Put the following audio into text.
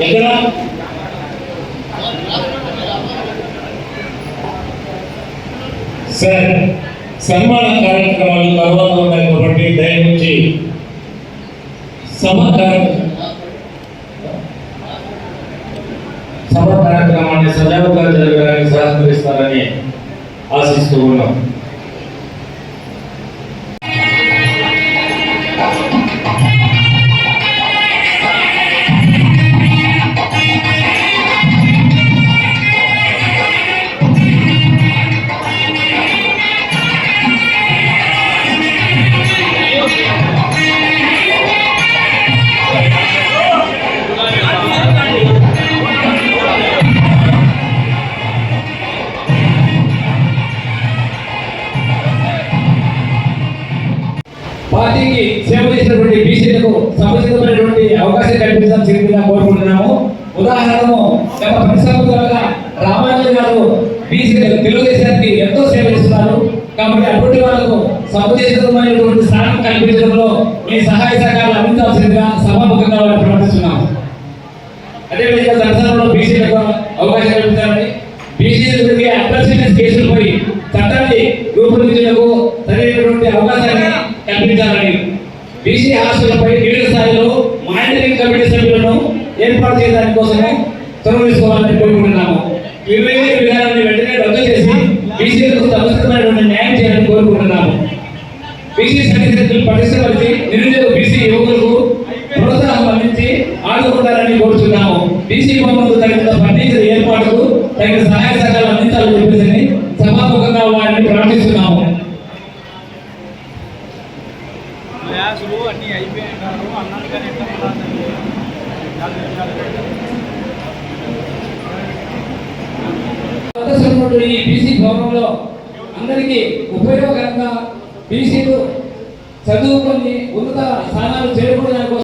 ఎక్కడ? సార్ సన్మాన కార్యక్రమాలు తర్వాత ఉన్నాయి కాబట్టి దయచేసి సభ సభ కార్యక్రమాన్ని సజావుగా జరగడానికి సహకరిస్తారని ఆశిస్తూ ఉన్నాం. పార్టీకి సేవ చేసినటువంటి బీసీలకు సముచితమైనటువంటి అవకాశం కల్పించాలని కల్పించాల్సిందిగా కోరుకుంటున్నాము. ఉదాహరణకు గత పది సంవత్సరాలుగా రామారాజు గారు బీసీలకు తెలుగుదేశానికి ఎంతో సేవ చేస్తున్నారు. కాబట్టి అటువంటి వాళ్ళకు సముచితమైనటువంటి స్థానం కల్పించడంలో మీ సహాయ సహకారాలు అందించాల్సిందిగా సభాముఖంగా వాళ్ళు ప్రవర్తిస్తున్నాము అదేవిధంగా సంవత్సరంలో బీసీలకు అవకాశం కల్పించాలని బీసీలకి అట్రాసిటీస్ కేసులపై చట్టాన్ని రూపొందించడానికి సరైనటువంటి అవకాశాన్ని కల్పించాలని బీసీ హాస్టళ్ళపై వివిధ స్థాయిలో మానిటరింగ్ కమిటీ సభ్యులను ఏర్పాటు చేయడానికి కోసము చొరవ తీసుకోవాలని కోరుకుంటున్నాము. వివేక విధానాన్ని వెంటనే రద్దు చేసి బీసీలకు సమస్తమైనటువంటి న్యాయం చేయాలని కోరుకుంటున్నాము. బీసీ సన్నిహితులు పటిష్టపరిచి నిరుద్యోగ బీసీ యువకులకు ప్రోత్సాహం అందించి ఆదుకుంటారని కోరుతున్నాము బీసీ బొమ్మలకు తగిన ఫర్నిచర్ ఏర్పాటుకు తగిన సహాయ గ్లాసులు అన్నీ అయిపోయినారు అన్నాడు కానీ ఎంత ఉండాలి? ఈ బీసీ భవనంలో అందరికీ ఉపయోగకరంగా బీసీలు చదువుకొని ఉన్నత స్థానాలు చేరుకోవడానికి